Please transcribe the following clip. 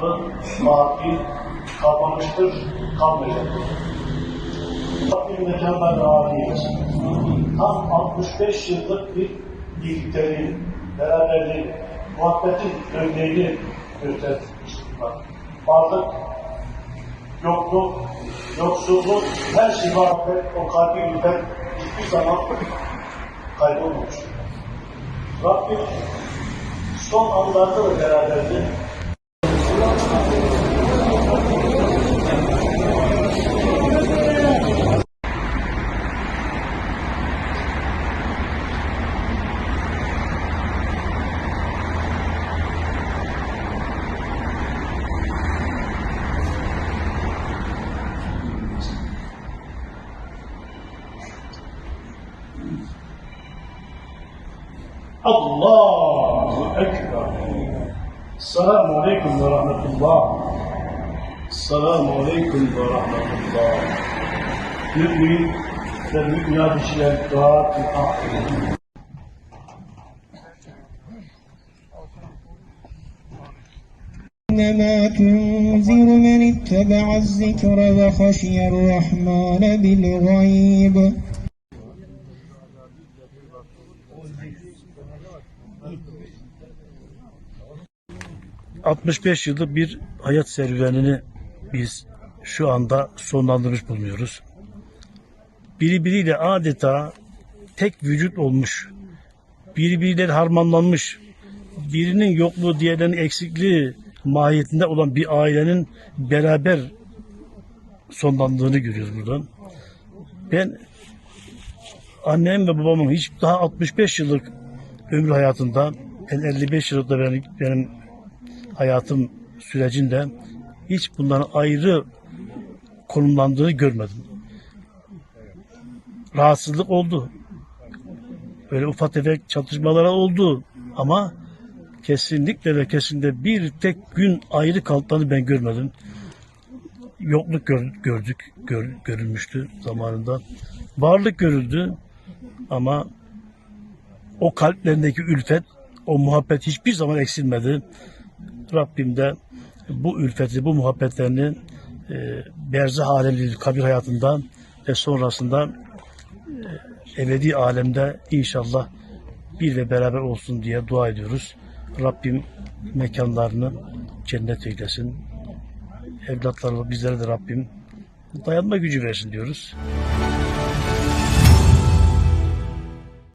Fatih kalmamıştır, kalmayacaktır. Rabbim âli eylesin. Tam 65 yıllık bir birlikteliğin, beraberliğin, muhabbetin örneğini göstermişler. Varlık, yokluk, yoksulluk, her şey var ve o kalbi ülket hiçbir zaman kaybolmamıştır. Rabbim son anlarda da beraberdi. الله أكبر. السلام عليكم ورحمة الله. السلام عليكم ورحمة الله. نبني ترويجنا بالشهادات الآخرة. إنما تنذر من اتبع الذكر وخشي الرحمن بالغيب. 65 yıllık bir hayat serüvenini biz şu anda sonlandırmış bulunuyoruz. Birbiriyle adeta tek vücut olmuş, birbiriyle harmanlanmış, birinin yokluğu diğerlerinin eksikliği mahiyetinde olan bir ailenin beraber sonlandığını görüyoruz buradan. Ben annem ve babamın hiç daha 65 yıllık ömrü hayatında ben 55 yıllık da benim, benim hayatım sürecinde hiç bunların ayrı konumlandığını görmedim. Rahatsızlık oldu. Böyle ufak tefek çatışmalar oldu ama kesinlikle ve kesinlikle bir tek gün ayrı kaldıklarını ben görmedim. Yokluk gör- gördük, gör- görülmüştü zamanında. Varlık görüldü ama o kalplerindeki ülfet, o muhabbet hiçbir zaman eksilmedi. Rabbim de bu ülfeti, bu muhabbetlerini e, berzah alemli kabir hayatından ve sonrasında e, ebedi alemde inşallah bir ve beraber olsun diye dua ediyoruz. Rabbim mekanlarını cennet eylesin. Evlatlarına bizlere de Rabbim dayanma gücü versin diyoruz.